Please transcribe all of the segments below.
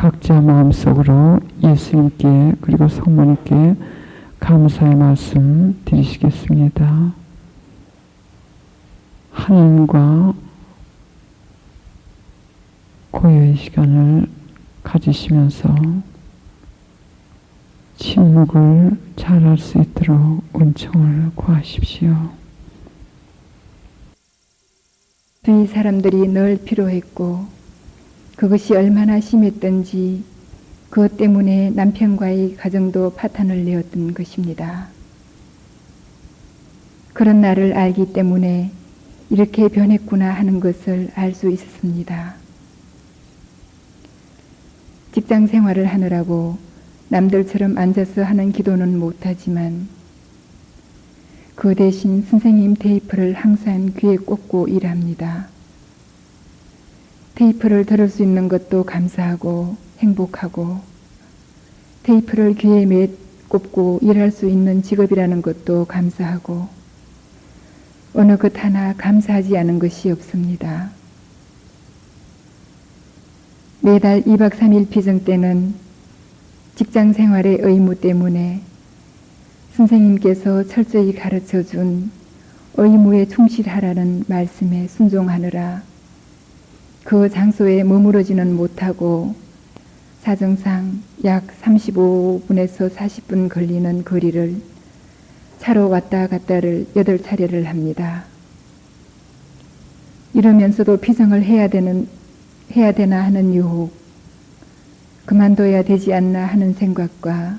각자 마음속으로 예수님께 그리고 성모님께 감사의 말씀 드리시겠습니다. 하나님과 고요의 시간을 가지시면서 침묵을 잘할 수 있도록 은총을 구하십시오. 주위 사람들이 늘 필요했고 그것이 얼마나 심했던지 그것 때문에 남편과의 가정도 파탄을 내었던 것입니다. 그런 나를 알기 때문에 이렇게 변했구나 하는 것을 알 수 있었습니다. 직장 생활을 하느라고 남들처럼 앉아서 하는 기도는 못하지만 그 대신 선생님 테이프를 항상 귀에 꽂고 일합니다. 테이프를 들을 수 있는 것도 감사하고 행복하고 테이프를 귀에 매 꽂고 일할 수 있는 직업이라는 것도 감사하고 어느 것 하나 감사하지 않은 것이 없습니다. 매달 2박 3일 피정 때는 직장 생활의 의무 때문에 선생님께서 철저히 가르쳐 준 의무에 충실하라는 말씀에 순종하느라 그 장소에 머무르지는 못하고 사정상 약 35분에서 40분 걸리는 거리를 차로 왔다 갔다를 8차례를 합니다. 이러면서도 피정을 해야 되는 해야 되나 하는 유혹, 그만둬야 되지 않나 하는 생각과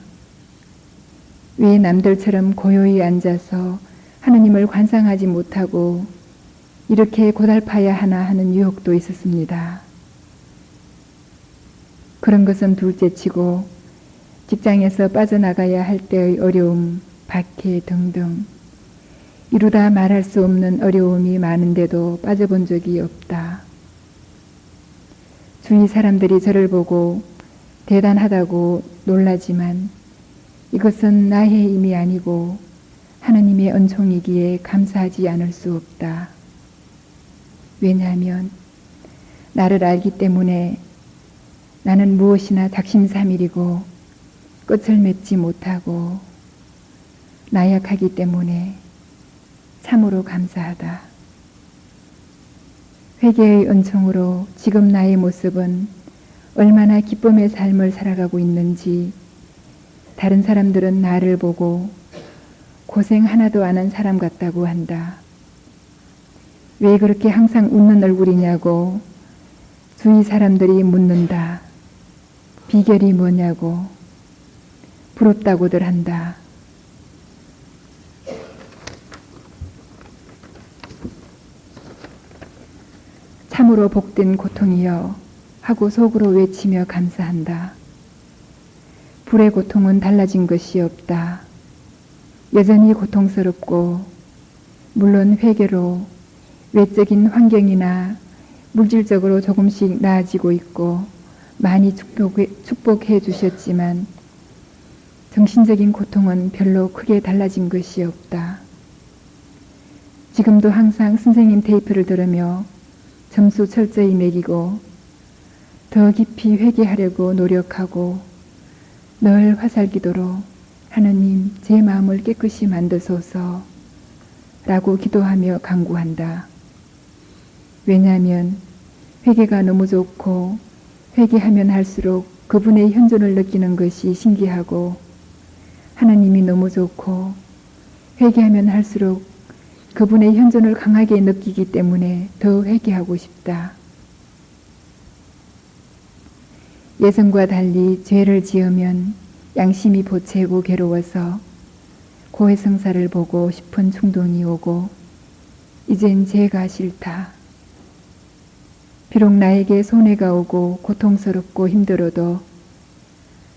왜 남들처럼 고요히 앉아서 하느님을 관상하지 못하고 이렇게 고달파야 하나 하는 유혹도 있었습니다. 그런 것은 둘째치고 직장에서 빠져나가야 할 때의 어려움, 박해 등등 이루다 말할 수 없는 어려움이 많은데도 빠져본 적이 없다. 주위 사람들이 저를 보고 대단하다고 놀라지만 이것은 나의 힘이 아니고 하나님의 은총이기에 감사하지 않을 수 없다. 왜냐하면 나를 알기 때문에 나는 무엇이나 작심삼일이고 끝을 맺지 못하고 나약하기 때문에 참으로 감사하다. 회개의 은총으로 지금 나의 모습은 얼마나 기쁨의 삶을 살아가고 있는지 다른 사람들은 나를 보고 고생 하나도 안 한 사람 같다고 한다. 왜 그렇게 항상 웃는 얼굴이냐고 주위 사람들이 묻는다. 비결이 뭐냐고 부럽다고들 한다. 참으로 복된 고통이여 하고 속으로 외치며 감사한다. 불의 고통은 달라진 것이 없다. 여전히 고통스럽고 물론 회개로 외적인 환경이나 물질적으로 조금씩 나아지고 있고 많이 축복해, 축복해 주셨지만 정신적인 고통은 별로 크게 달라진 것이 없다. 지금도 항상 선생님 테이프를 들으며 점수 철저히 매기고 더 깊이 회개하려고 노력하고 늘 화살기도로 하느님 제 마음을 깨끗이 만드소서 라고 기도하며 강구한다. 왜냐하면 회개가 너무 좋고 회개하면 할수록 그분의 현존을 느끼는 것이 신기하고 하나님이 너무 좋고 회개하면 할수록 그분의 현존을 강하게 느끼기 때문에 더 회개하고 싶다. 예전과 달리 죄를 지으면 양심이 보채고 괴로워서 고해성사를 보고 싶은 충동이 오고 이젠 죄가 싫다. 비록 나에게 손해가 오고 고통스럽고 힘들어도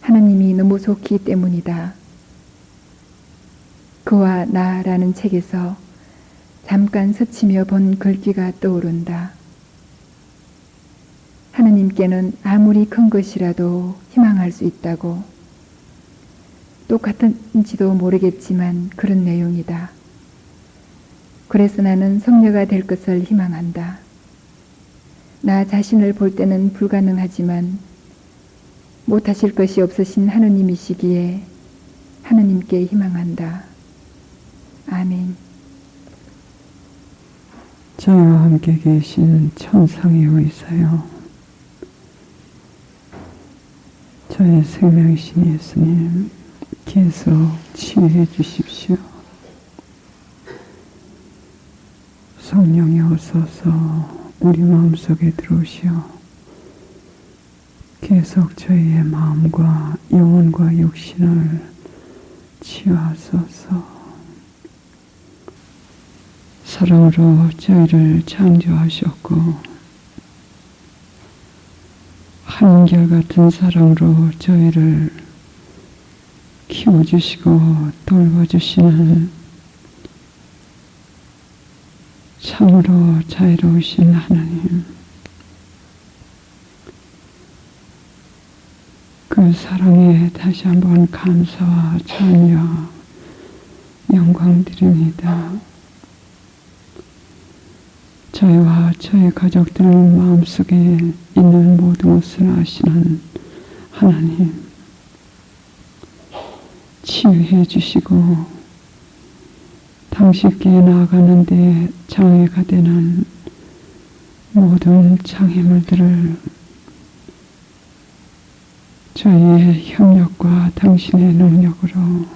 하나님이 너무 좋기 때문이다. 그와 나라는 책에서 잠깐 스치며 본 글귀가 떠오른다. 하느님께는 아무리 큰 것이라도 희망할 수 있다고. 똑같은지도 모르겠지만 그런 내용이다. 그래서 나는 성녀가 될 것을 희망한다. 나 자신을 볼 때는 불가능하지만 못하실 것이 없으신 하느님이시기에 하느님께 희망한다. 아멘. 저희와 함께 계신 천상의 의사요. 저의 생명이신 예수님, 계속 치유해 주십시오. 성령이 오소서 우리 마음속에 들어오시어 계속 저희의 마음과 영혼과 육신을 치유하소서. 사랑으로 저희를 창조하셨고 한결같은 사랑으로 저희를 키워주시고 돌봐주시는 참으로 자유로우신 하나님 그 사랑에 다시 한번 감사와 찬양 영광 드립니다. 저희와 저희 가족들 마음속에 있는 모든 것을 아시는 하나님 치유해 주시고 당신께 나아가는데 장애가 되는 모든 장애물들을 저희의 협력과 당신의 능력으로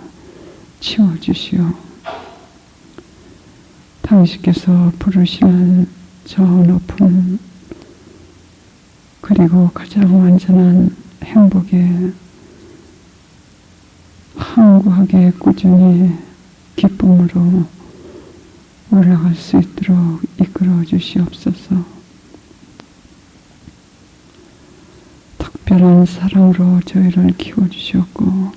치워주시오. 당신께서 부르시는 저 높은 그리고 가장 완전한 행복에 항구하게 꾸준히 기쁨으로 올라갈 수 있도록 이끌어 주시옵소서. 특별한 사랑으로 저희를 키워주셨고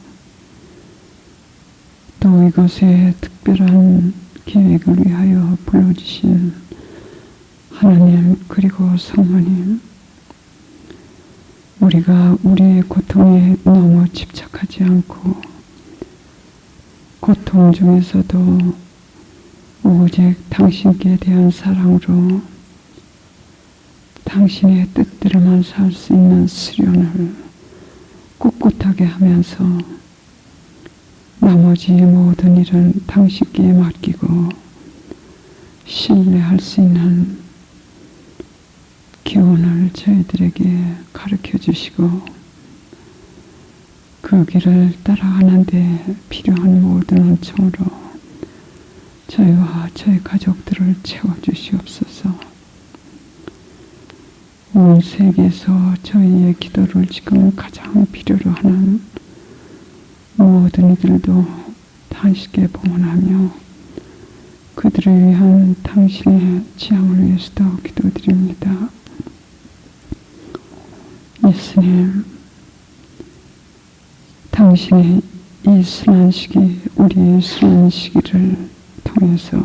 또 이것에 특별한 계획을 위하여 불러주신 하나님 그리고 성모님 우리가 우리의 고통에 너무 집착하지 않고 고통 중에서도 오직 당신께 대한 사랑으로 당신의 뜻대로만 살 수 있는 수련을 꿋꿋하게 하면서 나머지 모든 일은 당신께 맡기고 신뢰할 수 있는 기원을 저희들에게 가르쳐 주시고 그 길을 따라가는데 필요한 모든 은총으로 저희와 저희 가족들을 채워주시옵소서. 온 세계에서 저희의 기도를 지금 가장 필요로 하는 모든 이들도 당신께 봉헌하며 그들을 위한 당신의 지향을 위해서도 기도드립니다. 예수님, 당신의 이 순한 시기, 우리의 순한 시기를 통해서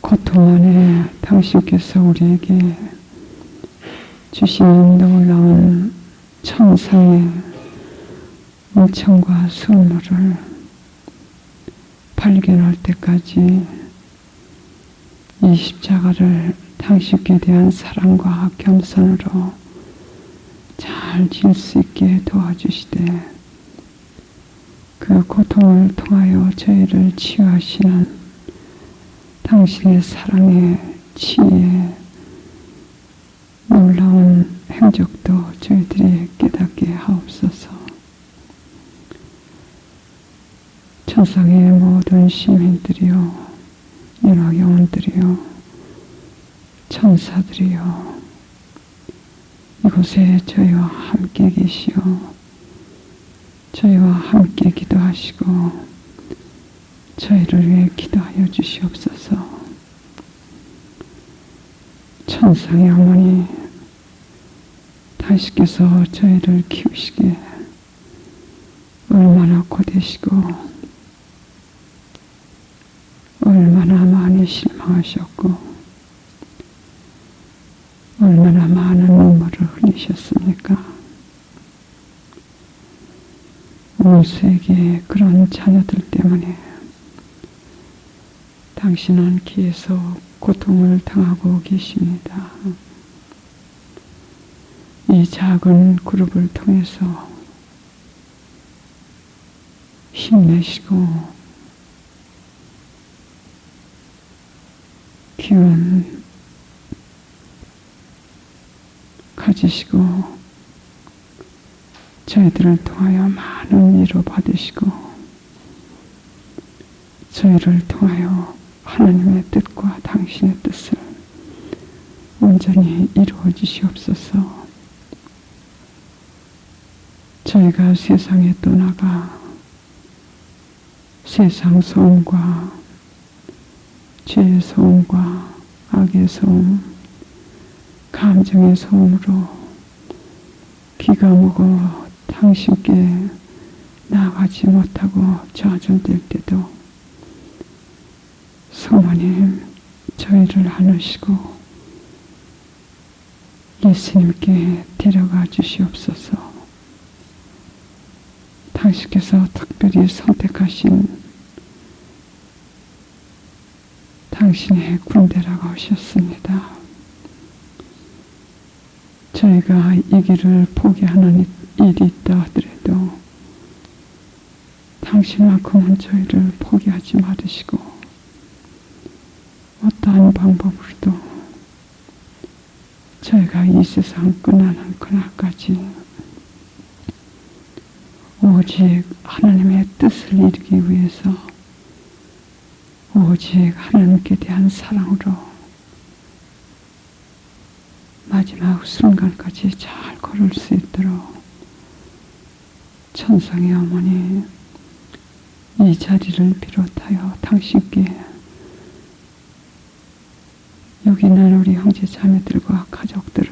고통 안에 당신께서 우리에게 주시는 놀라운 천상의 은총과 선물을 발견할 때까지 이 십자가를 당신께 대한 사랑과 겸손으로 잘질수 있게 도와주시되 그 고통을 통하여 저희를 치유하시는 당신의 사랑의 치유에 놀라운 행적도 저희들이 깨닫게 하옵소서. 천상의 모든 시민들이요, 연합 영혼들이요, 천사들이요, 이 곳에 저희와 함께 계시오. 저희와 함께 기도하시고, 저희를 위해 기도하여 주시옵소서. 천상의 어머니, 당신께서 저희를 키우시기에 얼마나 고되시고 얼마나 많이 실망하셨고 얼마나 많은 흘리셨습니까? 온 세계의 그런 자녀들 때문에 당신은 계속 고통을 당하고 계십니다. 이 작은 그룹을 통해서 힘내시고 기운 가지시고 저희들을 통하여 많은 위로 받으시고 저희를 통하여 하나님의 뜻과 당신의 뜻을 온전히 이루어 주시옵소서. 저희가 세상에 떠나가 세상 소음과 죄의 소음과 악의 소음, 감정의 소음으로 귀가 먹어 당신께 나아가지 못하고 좌절될 때도 성모님 저희를 안으시고 예수님께 데려가 주시옵소서. 당신께서 특별히 선택하신 당신의 군대라고 하셨습니다. 저희가 이 길을 포기하는 일이 있다 하더라도 당신만큼은 저희를 포기하지 말으시고 어떠한 방법으로도 저희가 이 세상 끝나는 그날까지 오직 하나님의 뜻을 이루기 위해서 오직 하나님께 대한 사랑으로 마지막 순간까지 잘 걸을 수 있도록 천상의 어머니 이 자리를 비롯하여 당신께 여기 있는 우리 형제 자매들과 가족들을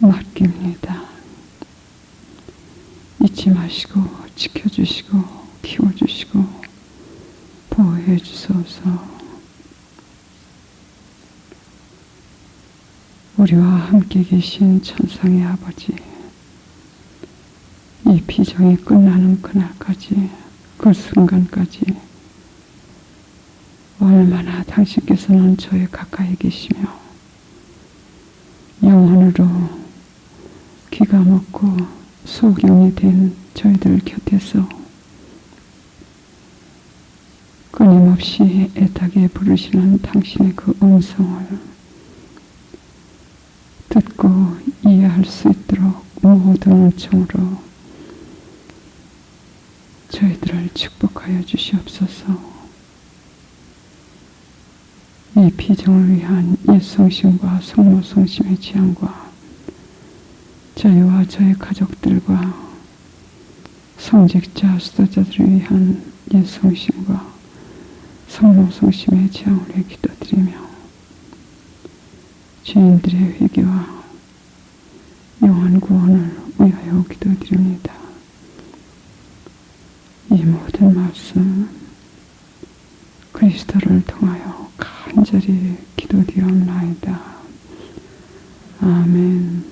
맡깁니다. 잊지 마시고 지켜주시고 키워주시고 보호해 주소서. 우리와 함께 계신 천상의 아버지, 이 비정이 끝나는 그날까지, 그 순간까지, 얼마나 당신께서는 저에 가까이 계시며, 영혼으로 귀가 먹고 소경이 된 저희들 곁에서 끊임없이 애타게 부르시는 당신의 그 음성을 듣고 이해할 수 있도록 모든 은총으로 저희들을 축복하여 주시옵소서. 이 비정을 위한 예성심과 성모성심의 지향과 저희와 저희 가족들과 성직자 수도자들을 위한 예성심과 성모성심의 지향을 기도드리며 죄인들의 회개와 영원 구원을 위하여 기도드립니다. 이 모든 말씀 그리스도를 통하여 간절히 기도드리옵나이다. 아멘.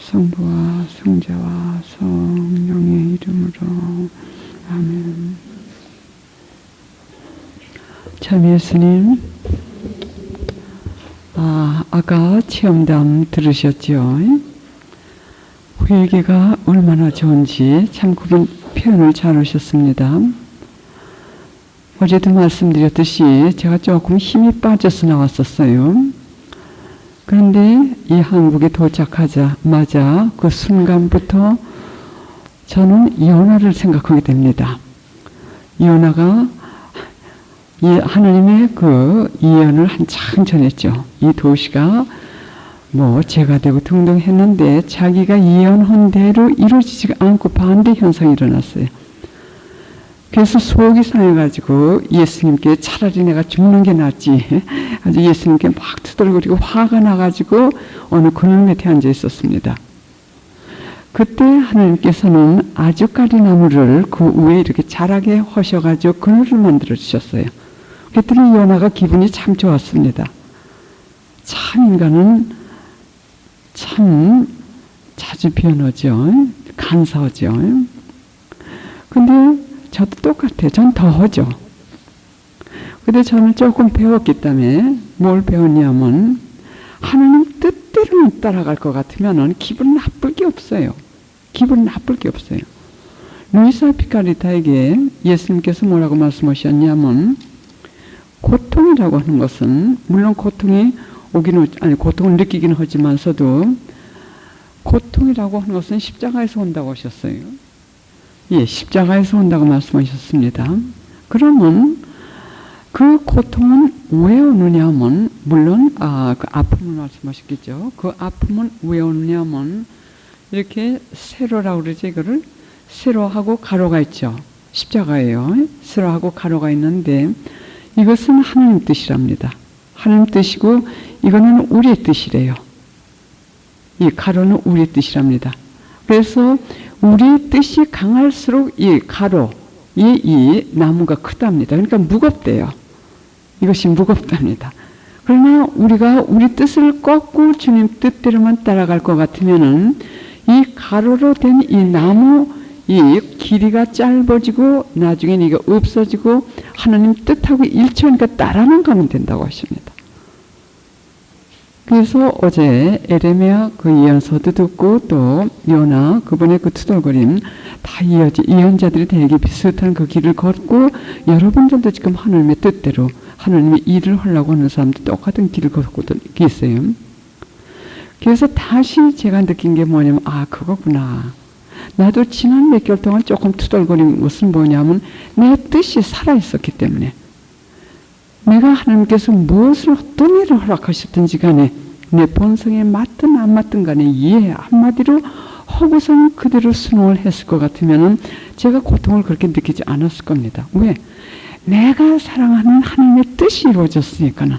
성부와 성자와 성령의 이름으로 아멘. 참 예수님, 아, 아까 체험담 들으셨죠? 회개가 얼마나 좋은지 참 그런 표현을 잘 하셨습니다. 어제도 말씀드렸듯이 제가 조금 힘이 빠져서 나왔었어요. 그런데 이 한국에 도착하자마자 그 순간부터 저는 이혼아를 생각하게 됩니다. 이혼아가 이 하나님의 그 예언을 한참 전했죠. 이 도시가 뭐 죄가 되고 등등 했는데 자기가 예언한 대로 이루어지지 않고 반대 현상이 일어났어요. 그래서 속이 상해가지고 예수님께 차라리 내가 죽는 게 낫지. 아주 예수님께 막 투덜거리고 화가 나가지고 어느 그늘 밑에 앉아 있었습니다. 그때 하나님께서는 아주까리 나무를 그 위에 이렇게 자라게 하셔가지고 그늘을 만들어 주셨어요. 그랬더니 요나가 기분이 참 좋았습니다. 참 인간은 참 자주 변하죠. 간사하죠. 근데 저도 똑같아요. 전 더 하죠. 근데 저는 조금 배웠기 때문에 뭘 배웠냐면 하나님 뜻대로는 못 따라갈 것 같으면은 기분 나쁠 게 없어요. 기분 나쁠 게 없어요. 루이사 피카리타에게 예수님께서 뭐라고 말씀하셨냐면 고통이라고 하는 것은 물론 고통이 오기는 아니 고통을 느끼기는 하지만서도 고통이라고 하는 것은 십자가에서 온다고 하셨어요. 예, 십자가에서 온다고 말씀하셨습니다. 그러면 그 고통은 왜 오느냐면 물론 아, 그 아픔을 말씀하셨겠죠. 그 아픔은 왜 오느냐면 이렇게 세로라고 그러죠. 이거를 세로하고 가로가 있죠. 십자가예요. 세로하고 가로가 있는데 이것은 하나님 뜻이랍니다. 하나님 뜻이고 이거는 우리의 뜻이래요. 이 가로는 우리의 뜻이랍니다. 그래서 우리 뜻이 강할수록 이 가로, 이, 이 나무가 크답니다. 그러니까 무겁대요. 이것이 무겁답니다. 그러나 우리가 우리 뜻을 꺾고 주님 뜻대로만 따라갈 것 같으면은 이 가로로 된 이 나무 이 길이가 짧아지고 나중엔 이게 없어지고 하나님 뜻하고 일치하니까 따라만 가면 된다고 하십니다. 그래서 어제 에레미야 그 예언서도 듣고 또 요나 그분의 그 투덜거림 다 이어지 예언자들이 되게 비슷한 그 길을 걷고 여러분들도 지금 하나님의 뜻대로 하나님의 일을 하려고 하는 사람도 똑같은 길을 걷고 있어요. 그래서 다시 제가 느낀 게 뭐냐면 아 그거구나. 나도 지난 몇 개월 동안 조금 투덜거린 것은 뭐냐면 내 뜻이 살아있었기 때문에 내가 하나님께서 무엇을 어떤 일을 허락하셨든지 간에 내 본성에 맞든 안 맞든 간에 이해 한마디로 허구선 그대로 순응을 했을 것 같으면 제가 고통을 그렇게 느끼지 않았을 겁니다. 왜? 내가 사랑하는 하나님의 뜻이 이루어졌으니까는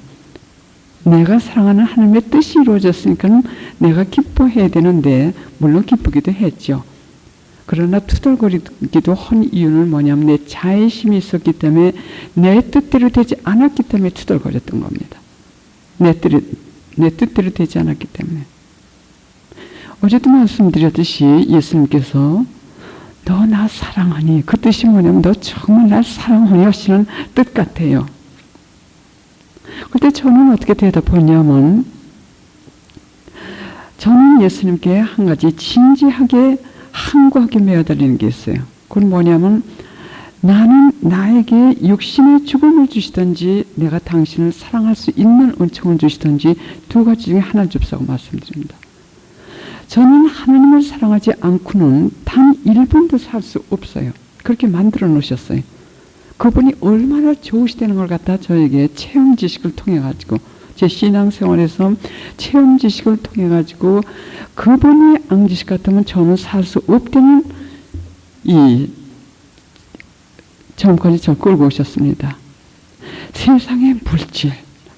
내가 사랑하는 하나님의 뜻이 이루어졌으니까는 내가 기뻐해야 되는데 물론 기쁘기도 했죠. 그러나 투덜거리기도 한 이유는 뭐냐면 내 자의심이 있었기 때문에 내 뜻대로 되지 않았기 때문에 투덜거렸던 겁니다. 내, 뜻, 내 뜻대로 되지 않았기 때문에. 어제도 말씀드렸듯이 예수님께서 너 나 사랑하니 그 뜻이 뭐냐면 너 정말 날 사랑하니 하시는 뜻 같아요. 그때 저는 어떻게 대답했냐면 저는 예수님께 한 가지 진지하게 항구하게 메어달리는 게 있어요. 그건 뭐냐면 나는 나에게 육신의 죽음을 주시든지 내가 당신을 사랑할 수 있는 은총을 주시든지 두 가지 중에 하나를 줍사고 말씀드립니다. 저는 하나님을 사랑하지 않고는 단 1분도 살 수 없어요. 그렇게 만들어 놓으셨어요. 그분이 얼마나 좋으시다는 걸 갖다 저에게 체험 지식을 통해 가지고 제 신앙생활에서 체험 지식을 통해 가지고 그분이 앙지식 같으면 저는 살 수 없다는 이 점까지 저 끌고 오셨습니다. 세상의 물질,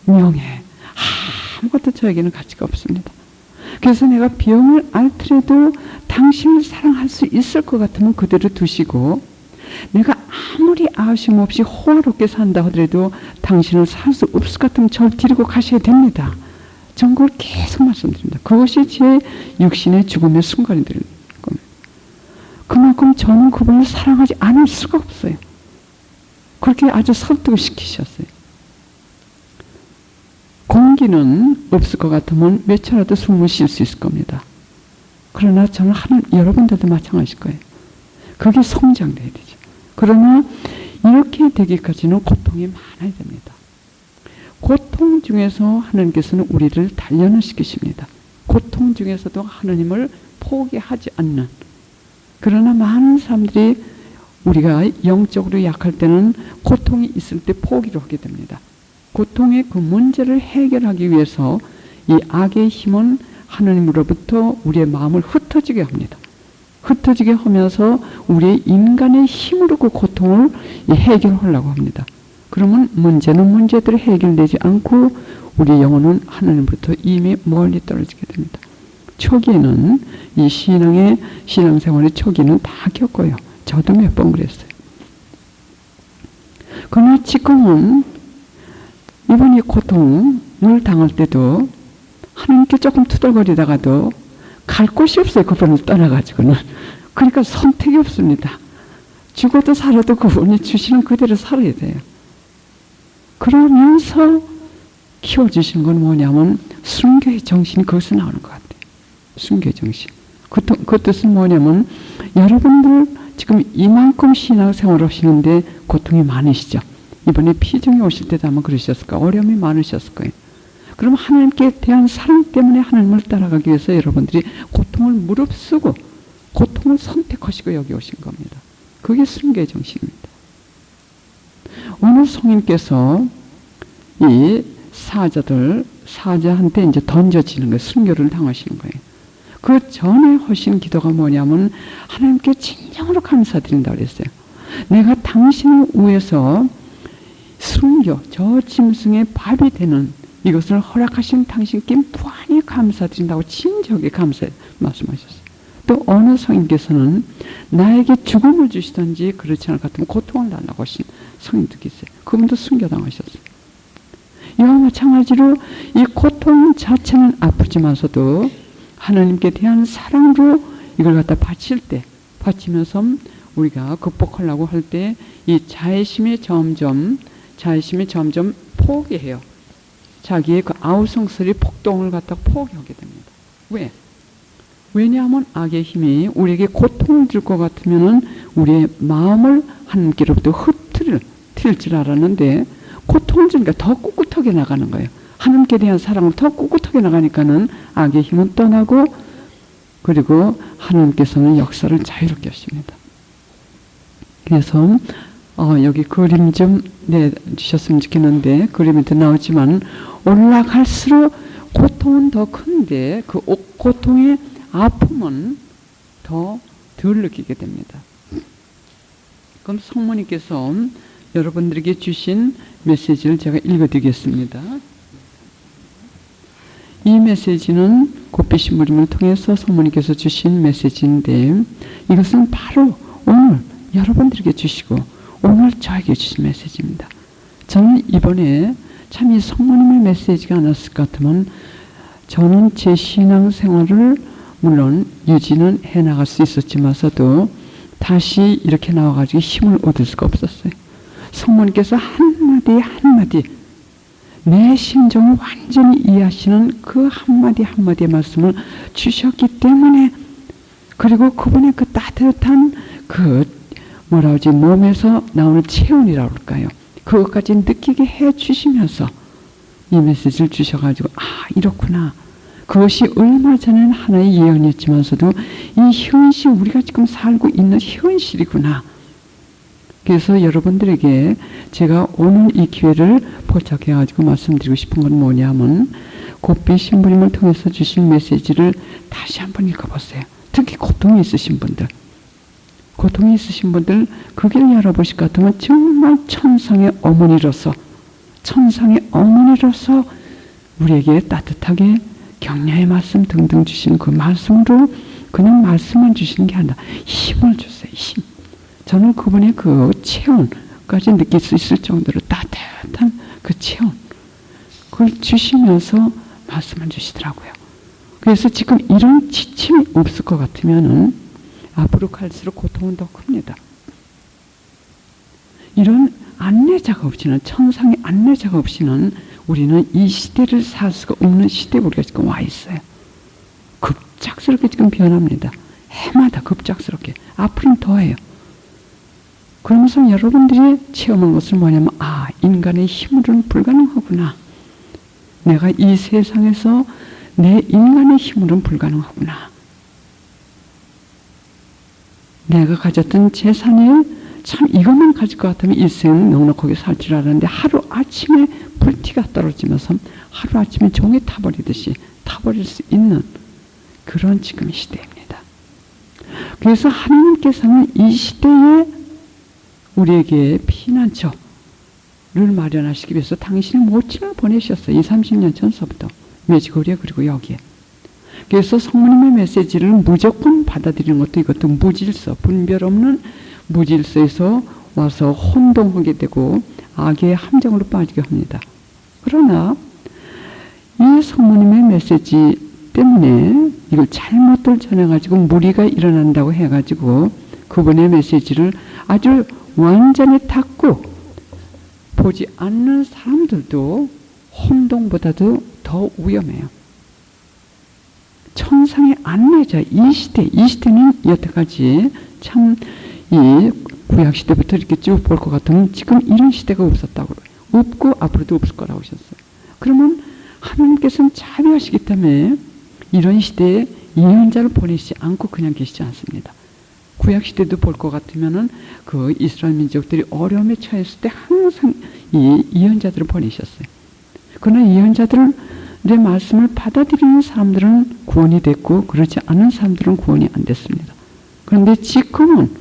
명예 아무것도 저에게는 가치가 없습니다. 그래서 내가 병을 앓더라도 당신을 사랑할 수 있을 것 같으면 그대로 두시고 내가 아무리 아쉬움 없이 호화롭게 산다 하더라도 당신을 살수 없을 것 같으면 절 데리고 가셔야 됩니다. 전 그걸 계속 말씀드립니다. 그것이 제 육신의 죽음의 순간이 되는 겁니다. 그만큼 저는 그분을 사랑하지 않을 수가 없어요. 그렇게 아주 설득을 시키셨어요. 공기는 없을 것 같으면 몇 차라도 숨을 쉴 수 있을 겁니다. 그러나 저는 하는 여러분들도 마찬가지일 거예요. 그게 성장돼야 되죠. 그러나 이렇게 되기까지는 고통이 많아야 됩니다. 고통 중에서 하나님께서는 우리를 단련을 시키십니다. 고통 중에서도 하나님을 포기하지 않는 그러나 많은 사람들이 우리가 영적으로 약할 때는 고통이 있을 때 포기를 하게 됩니다. 고통의 그 문제를 해결하기 위해서 이 악의 힘은 하나님으로부터 우리의 마음을 흩어지게 합니다. 흩어지게 하면서 우리의 인간의 힘으로 그 고통을 해결하려고 합니다. 그러면 문제는 문제대로 해결되지 않고 우리 영혼은 하나님부터 이미 멀리 떨어지게 됩니다. 초기에는 이 신앙의 신앙생활의 초기는 다 겪어요. 저도 몇 번 그랬어요. 그러나 지금은 이번 이 고통을 당할 때도 하나님께 조금 투덜거리다가도 갈 곳이 없어요. 그분을 떠나가지고는. 그러니까 선택이 없습니다. 죽어도 살아도 그분이 주시는 그대로 살아야 돼요. 그러면서 키워주시는 건 뭐냐면 순교의 정신이 거기서 나오는 것 같아요. 순교 정신. 그, 뜻- 그 뜻은 뭐냐면 여러분들 지금 이만큼 신앙생활 하시는데 고통이 많으시죠. 이번에 피정이 오실 때도 아마 그러셨을 거예요. 어려움이 많으셨을 거예요. 그럼 하나님께 대한 사랑 때문에 하나님을 따라가기 위해서 여러분들이 고통을 무릅쓰고 고통을 선택하시고 여기 오신 겁니다. 그게 순교의 정신입니다. 오늘 성인께서 이 사자들 사자한테 이제 던져지는 거예요. 순교를 당하시는 거예요. 그 전에 하신 기도가 뭐냐면 하나님께 진정으로 감사드린다 그랬어요. 내가 당신을 위해서 순교 저 짐승의 밥이 되는 이것을 허락하신 당신께 무한히 감사드린다고 진지하게 감사 말씀하셨어요. 또 어느 성인께서는 나에게 죽음을 주시든지 그렇지 않을 것 같으면 고통을 달라고 하신 성인도 계세요. 그분도 순교당하셨어요. 이와 마찬가지로 이 고통 자체는 아프지만서도 하나님께 대한 사랑으로 이걸 갖다 바칠 때, 바치면서 우리가 극복하려고 할 때 이 자애심이 점점, 자애심이 점점 포기해요. 자기의 그 아우성스리 폭동을 갖다 포기하게 됩니다. 왜? 왜냐하면 악의 힘이 우리에게 고통을 줄 것 같으면은 우리의 마음을 하나님께로부터 흩트릴 트릴 줄 알았는데 고통을 주니까 더 꿋꿋하게 나가는 거예요. 하나님께 대한 사랑을 더 꿋꿋하게 나가니까는 악의 힘은 떠나고 그리고 하나님께서는 역사를 자유롭게 하십니다. 그래서 어, 여기 그림 좀 내주셨으면 좋겠는데 그림이 더 나오지만 올라갈수록 고통은 더 큰데 그 오- 고통의 아픔은 더 덜 느끼게 됩니다. 그럼 성모님께서 여러분들에게 주신 메시지를 제가 읽어드리겠습니다. 이 메시지는 곱비신 무림을 통해서 성모님께서 주신 메시지인데 이것은 바로 오늘 여러분들에게 주시고 오늘 저에게 주신 메시지입니다. 저는 이번에 참 이 성모님의 메시지가 나왔을 것 같으면 저는 제 신앙 생활을 물론 유지는 해 나갈 수 있었지만서도 다시 이렇게 나와가지고 힘을 얻을 수가 없었어요. 성모님께서 한마디 한마디 내 심정을 완전히 이해하시는 그 한마디 한마디의 말씀을 주셨기 때문에 그리고 그분의 그 따뜻한 그 뭐라 하지 몸에서 나오는 체온이라고 할까요? 그것까지 느끼게 해 주시면서 이 메시지를 주셔가지고 아 이렇구나. 그것이 얼마 전에는 하나의 예언이었지만서도 이 현실 우리가 지금 살고 있는 현실이구나. 그래서 여러분들에게 제가 오늘 이 기회를 포착해가지고 말씀드리고 싶은 건 뭐냐면 곱비 신부님을 통해서 주신 메시지를 다시 한번 읽어보세요. 특히 고통이 있으신 분들. 고통이 있으신 분들 그 길 열어보실 것 같으면 정말 천상의 어머니로서 천상의 어머니로서 우리에게 따뜻하게 격려의 말씀 등등 주시는 그 말씀으로 그냥 말씀만 주시는 게 아니라 힘을 주세요. 힘. 저는 그분의 그 체온까지 느낄 수 있을 정도로 따뜻한 그 체온 그걸 주시면서 말씀을 주시더라고요. 그래서 지금 이런 지침이 없을 것 같으면은 앞으로 갈수록 고통은 더 큽니다. 이런 안내자가 없이는 천상의 안내자가 없이는 우리는 이 시대를 살 수가 없는 시대에 우리가 지금 와 있어요. 급작스럽게 지금 변합니다. 해마다 급작스럽게 앞으로는 더해요. 그러면서 여러분들이 체험한 것은 뭐냐면 아 인간의 힘으로는 불가능하구나. 내가 이 세상에서 내 인간의 힘으로는 불가능하구나. 내가 가졌던 재산이 참 이것만 가질 것 같으면 일생은 넉넉하게 살 줄 알았는데 하루 아침에 불티가 떨어지면서 하루 아침에 종이 타버리듯이 타버릴 수 있는 그런 지금 시대입니다. 그래서 하나님께서는 이 시대에 우리에게 피난처 를 마련하시기 위해서 당신의 모친을 보내셨어요. 2, 30년 전서부터. 매지거리에 그리고 여기에. 그래서 성모님의 메시지를 무조건 받아들이는 것도 이것도 무질서, 분별 없는 무질서에서 와서 혼동하게 되고 악의 함정으로 빠지게 합니다. 그러나 이 성모님의 메시지 때문에 이걸 잘못들 전해가지고 무리가 일어난다고 해가지고 그분의 메시지를 아주 완전히 닫고 보지 않는 사람들도 혼동보다도 더 위험해요. 천상의 안내자 이 시대 이 시대는 여태까지 참 이 구약 시대부터 이렇게 쭉 볼 것 같으면 지금 이런 시대가 없었다고. 없고 앞으로도 없을 거라고 하셨어요. 그러면 하나님께서는 자비하시기 때문에 이런 시대에 예언자를 보내시지 않고 그냥 계시지 않습니다. 구약 시대도 볼 것 같으면은 그 이스라엘 민족들이 어려움에 처했을 때 항상 이 예언자들을 보내셨어요. 그러나 예언자들 의 말씀을 받아들이는 사람들은 구원이 됐고 그렇지 않은 사람들은 구원이 안 됐습니다. 그런데 지금은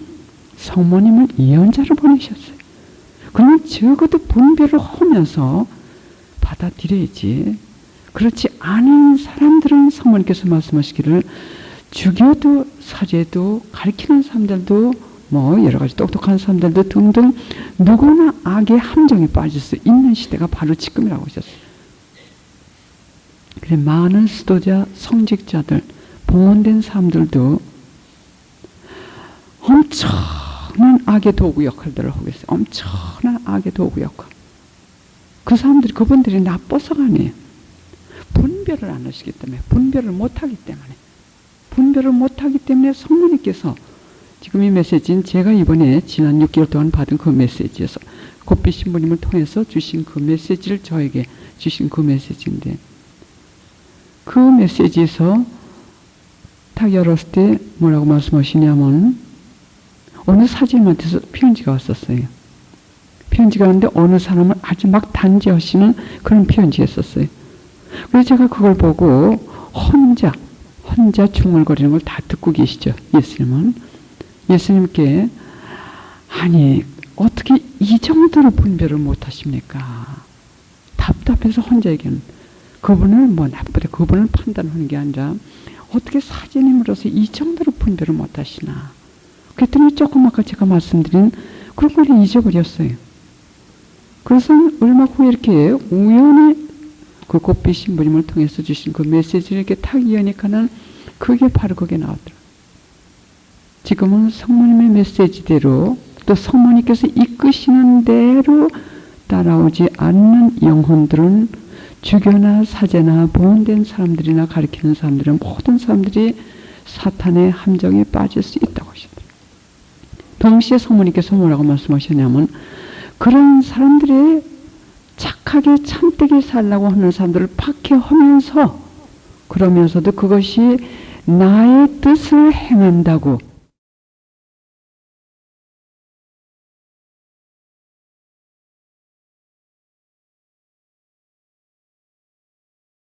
성모님을 예언자를 보내셨어요. 그러면 적어도 분별을 하면서 받아들여야지. 그렇지 않은 사람들은 성모님께서 말씀하시기를 죽여도 사죄도 가르치는 사람들도 뭐 여러 가지 똑똑한 사람들도 등등 누구나 악의 함정에 빠질 수 있는 시대가 바로 지금이라고 하셨어요. 그래 많은 수도자, 성직자들, 봉헌된 사람들도 엄청난 악의 도구 역할들을 하고 있어요. 엄청난 악의 도구 역할. 그 사람들이 그분들이 나빠서가 아니에요. 분별을 안 하시기 때문에 분별을 못하기 때문에 분별을 못하기 때문에 성모님께서 지금 이 메시지는 제가 이번에 지난 6개월 동안 받은 그 메시지에서 곱비 신부님을 통해서 주신 그 메시지를 저에게 주신 그 메시지인데 그 메시지에서 딱 열었을 때 뭐라고 말씀하시냐면 어느 사진한테서 편지가 왔었어요. 편지가 왔는데 어느 사람을 아주 막 단죄하시는 그런 편지였었어요. 그래서 제가 그걸 보고 혼자 혼자 중얼거리는 걸 다 듣고 계시죠. 예수님은 예수님께 아니 어떻게 이 정도로 분별을 못 하십니까? 답답해서 혼자 얘기하는 그분을 뭐 나쁘다 그분을 판단하는 게 아니라 어떻게 사제님으로서 이 정도로 분별을 못 하시나 그랬더니 조금 아까 제가 말씀드린 그런 걸 잊어버렸어요. 그래서 얼마 후에 이렇게 우연히 그 곱비 신부님을 통해서 주신 그 메시지를 이렇게 탁 이어니까는 그게 바로 그게 나오더라. 지금은 성모님의 메시지대로 또 성모님께서 이끄시는 대로 따라오지 않는 영혼들은 주교나 사제나 보온된 사람들이나 가리키는 사람들은 모든 사람들이 사탄의 함정에 빠질 수 있다고 하시더라. 동시에 성모님께서 뭐라고 말씀하셨냐면 그런 사람들의 착하게 참되게 살라고 하는 사람들을 박해하면서 그러면서도 그것이 나의 뜻을 행한다고